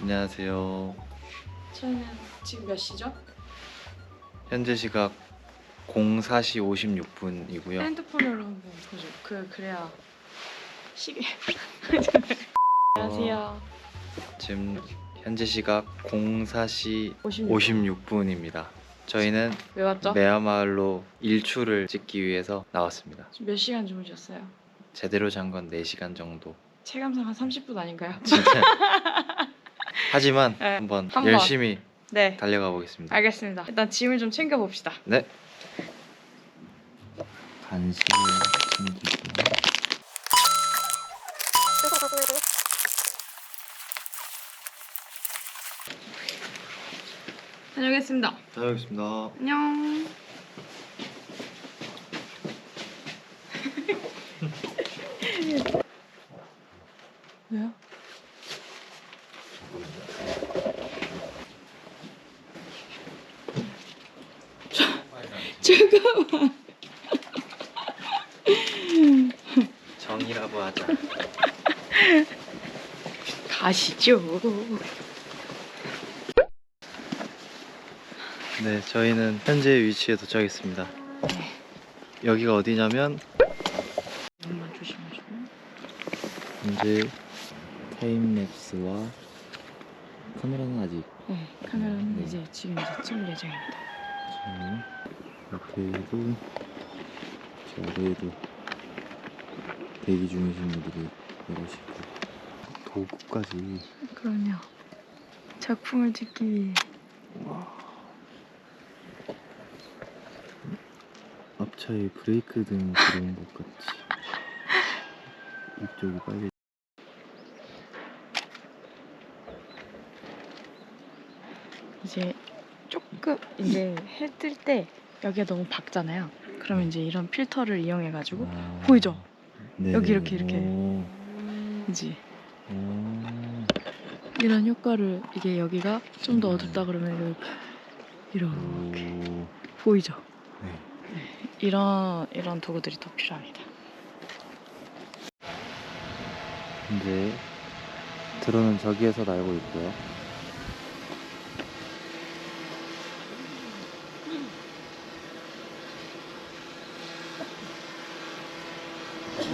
안녕하세요. 저희는 지금 몇 시죠? 현재 시각 04시 56분이고요. 핸드폰으로 한번 보죠. 그 그래야 시계. 안녕하세요. 지금 현재 시각 04시 56. 56분입니다. 저희는 왜 왔죠? 매화마을로 일출을 찍기 위해서 나왔습니다. 지금 몇 시간 주무셨어요? 제대로 잔 건 4시간 정도. 체감상 한 30분 아닌가요? 진짜. 하지만 네, 한번 한번. 열심히 네. 달려가 보겠습니다. 알겠습니다. 일단 짐을 좀 챙겨 봅시다. 네. 간식을 챙기고 다녀오겠습니다. 다녀오겠습니다. 안녕. 왜요? 잠깐만. 정이라고 하자. 가시죠. 네, 저희는 현재 위치에 도착했습니다. 네. 여기가 어디냐면 눈만 조심하시고. 현재 타임랩스와 카메라는 아직 네, 카메라는 네. 이제 지금 이제 찍을 예정입니다. 지금 옆에도 저 아래에도 대기 중이신 분들이 계시고 도구까지 그럼요. 작품을 찍기 위해. 앞차에 브레이크 등 들어온 것 같이 이쪽이 빨리 이제 조금 이제 해 뜰 때 여기가 너무 밝잖아요. 그러면 이제 이런 필터를 이용해 가지고 아, 보이죠? 네. 여기 이렇게, 이렇게. 오, 이제 오. 이런 효과를 이게 여기가 좀더 음. 어둡다 그러면 이렇게 이렇게 오. 보이죠? 네. 이런 이런 도구들이 더 필요합니다. 이제 드론은 저기에서 날고 있고요.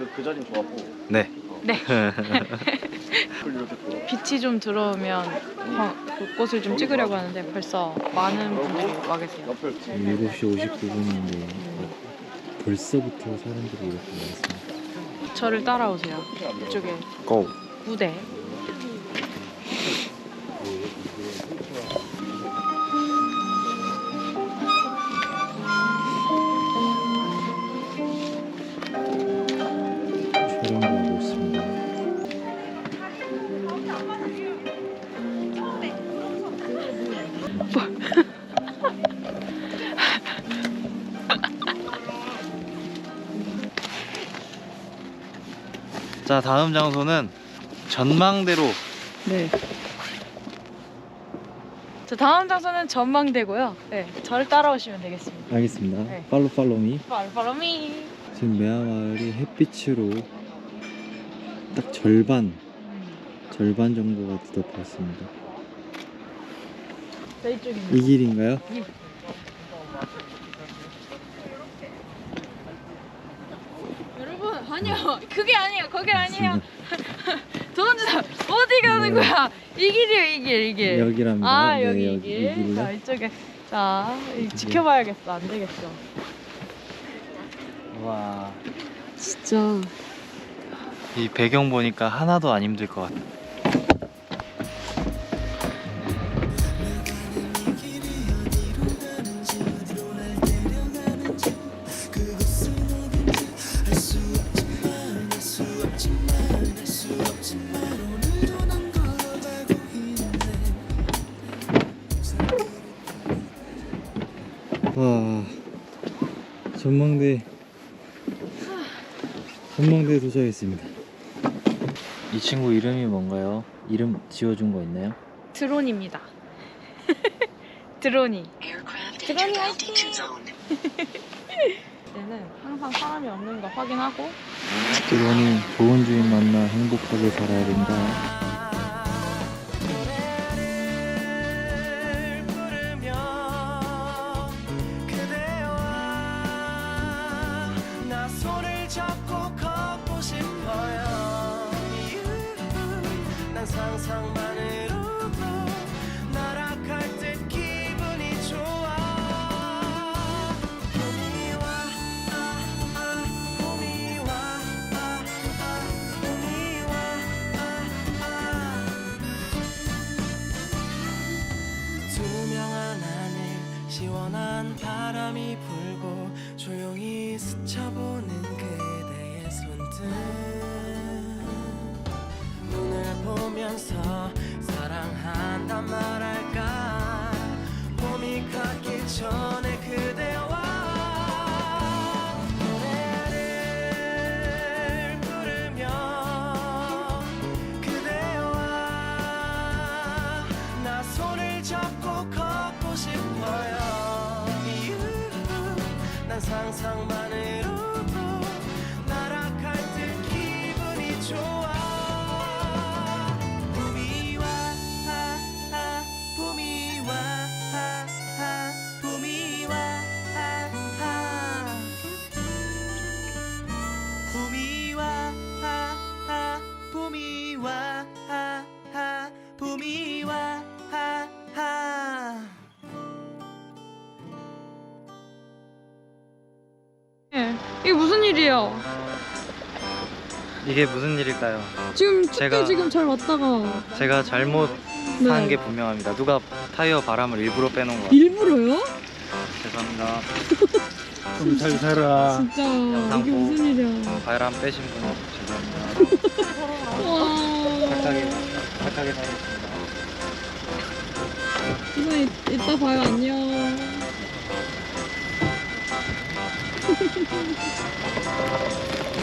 그, 그 자리는 좋았고 네. 네. 이렇게 또 빛이 좀 들어오면 화- 곳곳을 좀 찍으려고 하는데 벌써 많은 분들이 와 계세요. 옆을 7시 59분인데 벌써부터 사람들이 이렇게 많습니다. 저를 따라오세요. 이쪽에 고! 무대. 촬영하고 있습니다. 자 다음 장소는 전망대로 네. 자 다음 장소는 전망대고요. 네, 저를 따라오시면 되겠습니다. 알겠습니다. 네. 팔로 팔로미. 팔로미. 지금 매화마을이 햇빛으로 딱 절반 절반 정도가 뒤덮였습니다. 이 길인가요? 여러분 아니요 그게 아니에요 거기 아니에요 돈 주세요 어디 가는 네. 거야 이 길이에요 이길 이 길. 여기랍니다. 아 네, 여기 여기 이 이길 길로. 자 이쪽에 자 이- 지켜봐야겠어 안 되겠어 와. 진짜 이 배경 보니까 하나도 안 힘들 것 같아. 와 전망대 전망대에 도착했습니다. 이 친구 이름이 뭔가요? 이름 지어준 거 있나요? 드론입니다. 드론이. 드론이 화이팅! 얘는 항상 사람이 없는 거 확인하고 드론이 좋은 주인 만나 행복하게 살아야 된다 상상만으 서 사랑한단 말할까? 봄이 가기 전에 그대와 노래를 부르며 그대와 나 손을 잡고 걷고 싶어요. 상상만으로 이게 무슨 일이에요? 이게 무슨 일일까요? 지금 제가- 지금 잘 왔다가 제가 잘못 네. 한게 분명합니다 누가 타이어 바람을 일부러 빼놓은 것 같아요 일부러요? 죄송합니다 좀 잘 살아. 진짜 이게 보고. 무슨 일이야? 바람 빼신 분 죄송합니다 와, 착하게 착하게 살겠습니다 이사 이따 봐요 안녕. フフフ。